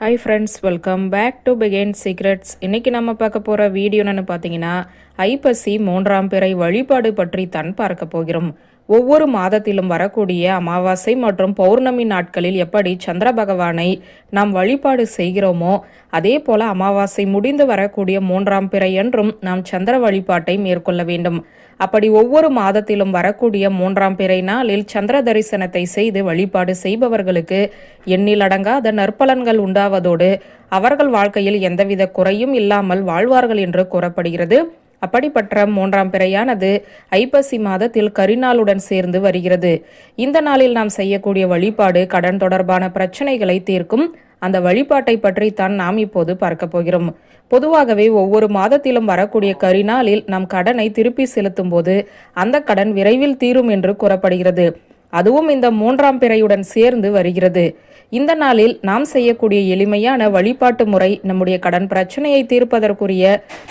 Hi friends welcome back to began secrets இன்றைக்கி நம்ம பார்க்க போகிற வீடியோன்னு பார்த்தீங்கன்னா ஐப்பசி மூன்றாம் பிறை வழிபாடு பற்றி தான் பார்க்க போகிறோம். ஒவ்வொரு மாதத்திலும் வரக்கூடிய அமாவாசை மற்றும் பௌர்ணமி நாட்களில் எப்படி சந்திர பகவானை நாம் வழிபாடு செய்கிறோமோ அதே போல அமாவாசை முடிந்து வரக்கூடிய மூன்றாம் பிறை என்றும் நாம் சந்திர வழிபாட்டை மேற்கொள்ள வேண்டும். அப்படி ஒவ்வொரு மாதத்திலும் வரக்கூடிய மூன்றாம் பிறை நாளில் சந்திர தரிசனத்தை செய்து வழிபாடு செய்பவர்களுக்கு எண்ணிலடங்காத நற்பலன்கள் உண்டாவதோடு அவர்கள் வாழ்க்கையில் எந்தவித குறையும் இல்லாமல் வாழ்வார்கள் என்று கூறப்படுகிறது. அப்படிப்பட்ட மூன்றாம் பிறையானது ஐப்பசி மாதத்தில் கரிநாளுடன் சேர்ந்து வருகிறது. இந்த நாளில் நாம் செய்யக்கூடிய வழிபாடு கடன் தொடர்பான பிரச்சனைகளை தீர்க்கும். அந்த வழிபாட்டை பற்றித்தான் நாம் இப்போது பார்க்க போகிறோம். பொதுவாகவே ஒவ்வொரு மாதத்திலும் வரக்கூடிய கரிநாளில் நம் கடனை திருப்பி செலுத்தும் போது அந்த கடன் விரைவில் தீரும் என்று கூறப்படுகிறது. அதுவும் இந்த மூன்றாம் பிறையுடன் சேர்ந்து வருகிறது. இந்த நாளில் நாம் செய்யக்கூடிய எளிமையான வழிபாட்டு முறை நம்முடைய கடன் பிரச்சனையை தீர்ப்பதற்குரிய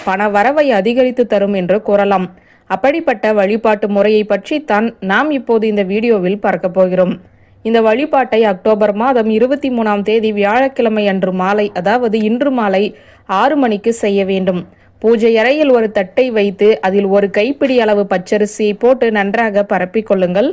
பண வரவை அதிகரித்து தரும் என்று கூறலாம். அப்படிப்பட்ட வழிபாட்டு முறையை பற்றித்தான் நாம் இப்போது இந்த வீடியோவில் பார்க்க போகிறோம். இந்த வழிபாட்டை அக்டோபர் மாதம் இருபத்தி மூணாம் தேதி வியாழக்கிழமை அன்று மாலை அதாவது இன்று மாலை ஆறு மணிக்கு செய்ய வேண்டும். பூஜை அறையில் ஒரு தட்டை வைத்து அதில் ஒரு கைப்பிடி அளவு பச்சரிசியை போட்டு நன்றாக பரப்பிக் கொள்ளுங்கள்.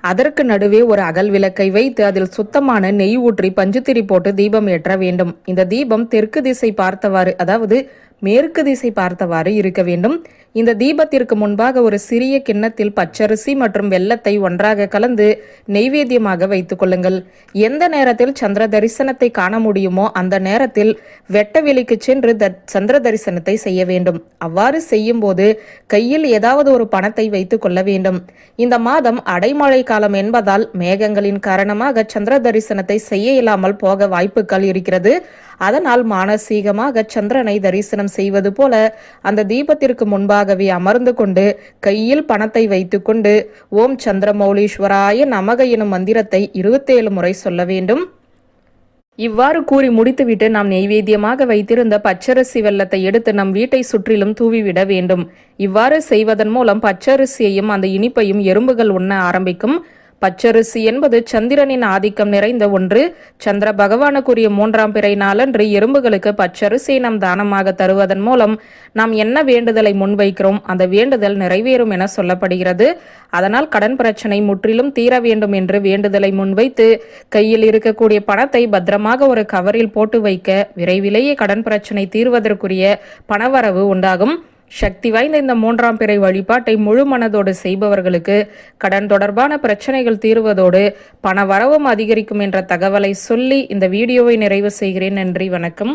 அதற்கு நடுவே ஒரு அகல் விளக்கை வைத்து அதில் சுத்தமான நெய் ஊற்றி பஞ்சுத்திரி போட்டு தீபம் ஏற்ற வேண்டும். இந்த தீபம் தெற்கு திசை பார்த்தவாறு அதாவது மேற்கு திசை பார்த்தவாறு இருக்க வேண்டும். இந்த தீபத்திற்கு முன்பாக ஒரு சிறிய கிண்ணத்தில் பச்சரிசி மற்றும் வெள்ளத்தை ஒன்றாக கலந்து நெய்வேத்தியமாக வைத்துக் கொள்ளுங்கள். எந்த நேரத்தில் சந்திர தரிசனத்தை காண முடியுமோ அந்த நேரத்தில் வெட்டவெளிக்கு சென்று சந்திர தரிசனத்தை செய்ய வேண்டும். அவ்வாறு செய்யும் போது கையில் ஏதாவது ஒரு பணத்தை வைத்துக் கொள்ள வேண்டும். இந்த மாதம் அடைமழை காலம் என்பதால் மேகங்களின் காரணமாக சந்திர தரிசனத்தை செய்ய இல்லாமல் போக வாய்ப்புகள் இருக்கிறது. அதனால் மானசீகமாக சந்திரனை தரிசனம் செய்வது போல அந்த தீபத்திற்கு முன்பாகவே அமர்ந்து கொண்டு கையில் பணத்தை வைத்துக்கொண்டு ஓம் சந்திரமௌலீஸ்வராய நமக எனும் மந்திரத்தை இருபத்தேழு முறை சொல்ல வேண்டும். இவ்வாறு கூறி முடித்துவிட்டு நாம் நெய்வேத்தியமாக வைத்திருந்த பச்சரிசி வெள்ளத்தை எடுத்து நம் வீட்டை சுற்றிலும் தூவிவிட வேண்டும். இவ்வாறு செய்வதன் மூலம் பச்சரிசியையும் அந்த இனிப்பையும் எறும்புகள் உண்ண ஆரம்பிக்கும். பச்சரிசி என்பது சந்திரனின் ஆதிக்கம் நிறைந்த ஒன்று. சந்திர பகவானுக்குரிய மூன்றாம் பிறை நாளன்று எறும்புகளுக்கு பச்சரிசியை நாம் தானமாக தருவதன் மூலம் நாம் என்ன வேண்டுதலை முன்வைக்கிறோம் அந்த வேண்டுதல் நிறைவேறும் என சொல்லப்படுகிறது. அதனால் கடன் பிரச்சனை முற்றிலும் தீர வேண்டும் என்று வேண்டுதலை முன்வைத்து கையில் இருக்கக்கூடிய பணத்தை பத்திரமாக ஒரு கவரில் போட்டு வைக்க விரைவிலேயே கடன் பிரச்சனை தீர்வதற்குரிய பணவரவு உண்டாகும். சக்தி வாய்ந்த இந்த மூன்றாம் பிறை வழிபாட்டை முழு மனதோடு செய்பவர்களுக்கு கடன் தொடர்பான பிரச்சனைகள் தீர்வதோடு பண வரவும் அதிகரிக்கும் என்ற தகவலை சொல்லி இந்த வீடியோவை நிறைவு செய்கிறேன். நன்றி வணக்கம்.